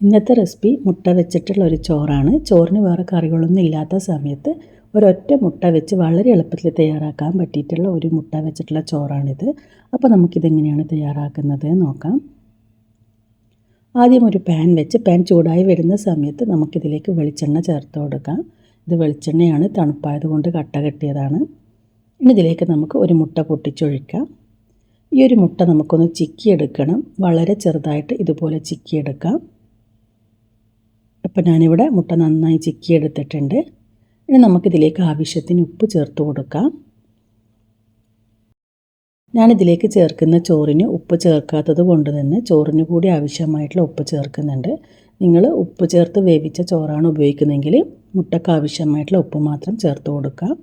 ഇന്നത്തെ റെസിപ്പി മുട്ട വെച്ചിട്ടുള്ള ഒരു ചോറാണ്. ചോറിന് വേറെ കറികളൊന്നും ഇല്ലാത്ത സമയത്ത് ഒരൊറ്റ മുട്ട വെച്ച് വളരെ എളുപ്പത്തിൽ തയ്യാറാക്കാൻ പറ്റിയിട്ടുള്ള ഒരു മുട്ട വെച്ചിട്ടുള്ള ചോറാണിത്. അപ്പോൾ നമുക്കിതെങ്ങനെയാണ് തയ്യാറാക്കുന്നത് നോക്കാം. ആദ്യം ഒരു പാൻ വെച്ച് പാൻ ചൂടായി വരുന്ന സമയത്ത് നമുക്കിതിലേക്ക് വെളിച്ചെണ്ണ ചേർത്ത് കൊടുക്കാം. ഇത് വെളിച്ചെണ്ണയാണ് തണുപ്പായതുകൊണ്ട് കട്ട കെട്ടിയതാണ്. ഇനി ഇതിലേക്ക് നമുക്ക് ഒരു മുട്ട പൊട്ടിച്ചൊഴിക്കാം. ഈ ഒരു മുട്ട നമുക്കൊന്ന് ചിക്കിയെടുക്കണം. വളരെ ചെറുതായിട്ട് ഇതുപോലെ ചിക്കിയെടുക്കാം. അപ്പോൾ ഞാനിവിടെ മുട്ട നന്നായി ചിക്കിയെടുത്തിട്ടുണ്ട്. ഇനി നമുക്കിതിലേക്ക് ആവശ്യത്തിന് ഉപ്പ് ചേർത്ത് കൊടുക്കാം. ഞാനിതിലേക്ക് ചേർക്കുന്ന ചോറിന് ഉപ്പ് ചേർക്കാത്തത് കൊണ്ട് തന്നെ ചോറിന് കൂടി ആവശ്യമായിട്ടുള്ള ഉപ്പ് ചേർക്കുന്നുണ്ട്. നിങ്ങൾ ഉപ്പ് ചേർത്ത് വേവിച്ച ചോറാണ് ഉപയോഗിക്കുന്നതെങ്കിൽ മുട്ടക്ക് ആവശ്യമായിട്ടുള്ള ഉപ്പ് മാത്രം ചേർത്ത് കൊടുക്കാം.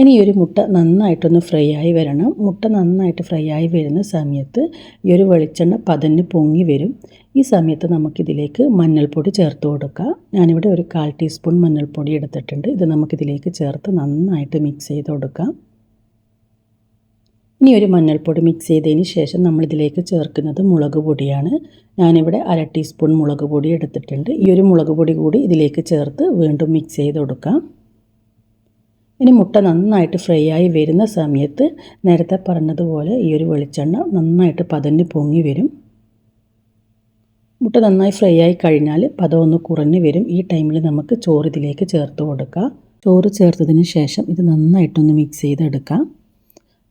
ഇനി ഒരു മുട്ട നന്നായിട്ടൊന്ന് ഫ്രൈ ആയി വരണം. മുട്ട നന്നായിട്ട് ഫ്രൈ ആയി വരുന്ന സമയത്ത് ഈ ഒരു വെളിച്ചെണ്ണ പതഞ്ഞ് പൊങ്ങി വരും. ഈ സമയത്ത് നമുക്കിതിലേക്ക് മഞ്ഞൾപ്പൊടി ചേർത്ത് കൊടുക്കാം. ഞാനിവിടെ ഒരു കാൽ ടീസ്പൂൺ മഞ്ഞൾപ്പൊടി എടുത്തിട്ടുണ്ട്. ഇത് നമുക്കിതിലേക്ക് ചേർത്ത് നന്നായിട്ട് മിക്സ് ചെയ്ത് കൊടുക്കാം. ഇനി ഒരു മഞ്ഞൾപ്പൊടി മിക്സ് ചെയ്തതിന് ശേഷം നമ്മളിതിലേക്ക് ചേർക്കുന്നത് മുളക് പൊടിയാണ്. ഞാനിവിടെ അര ടീസ്പൂൺ മുളക് പൊടി എടുത്തിട്ടുണ്ട്. ഈ ഒരു മുളക് പൊടി കൂടി ഇതിലേക്ക് ചേർത്ത് വീണ്ടും മിക്സ് ചെയ്ത് കൊടുക്കാം. ഇനി മുട്ട നന്നായിട്ട് ഫ്രൈ ആയി വരുന്ന സമയത്ത് നേരത്തെ പറഞ്ഞതുപോലെ ഈ ഒരു വെളിച്ചെണ്ണ നന്നായിട്ട് പതഞ്ഞ് പൊങ്ങി വരും. മുട്ട നന്നായി ഫ്രൈ ആയി കഴിഞ്ഞാൽ പദം ഒന്ന് കുറഞ്ഞു വരും. ഈ ടൈമിൽ നമുക്ക് ചോറ് ഇതിലേക്ക് ചേർത്ത് കൊടുക്കാം. ചോറ് ചേർത്തതിന് ശേഷം ഇത് നന്നായിട്ടൊന്ന് മിക്സ് ചെയ്തെടുക്കാം.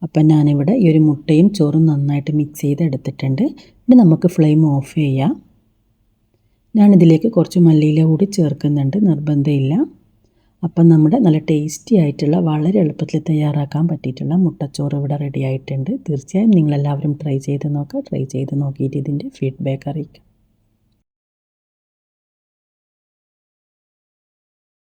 അപ്പം ഞാനിവിടെ ഈ ഒരു മുട്ടയും ചോറും നന്നായിട്ട് മിക്സ് ചെയ്തെടുത്തിട്ടുണ്ട്. ഇനി നമുക്ക് ഫ്ലെയിം ഓഫ് ചെയ്യാം. ഞാനിതിലേക്ക് കുറച്ച് മല്ലിയില കൂടി ചേർക്കുന്നുണ്ട്. നിർബന്ധമില്ല. അപ്പം നമ്മുടെ നല്ല ടേസ്റ്റി ആയിട്ടുള്ള വളരെ എളുപ്പത്തിൽ തയ്യാറാക്കാൻ പറ്റിയിട്ടുള്ള മുട്ടച്ചോറ് ഇവിടെ റെഡി ആയിട്ടുണ്ട്. തീർച്ചയായും നിങ്ങളെല്ലാവരും ട്രൈ ചെയ്ത് നോക്കുക ട്രൈ ചെയ്ത് നോക്കിയിട്ട് ഇതിന്റെ ഫീഡ്ബാക്ക് അറിയിക്കുക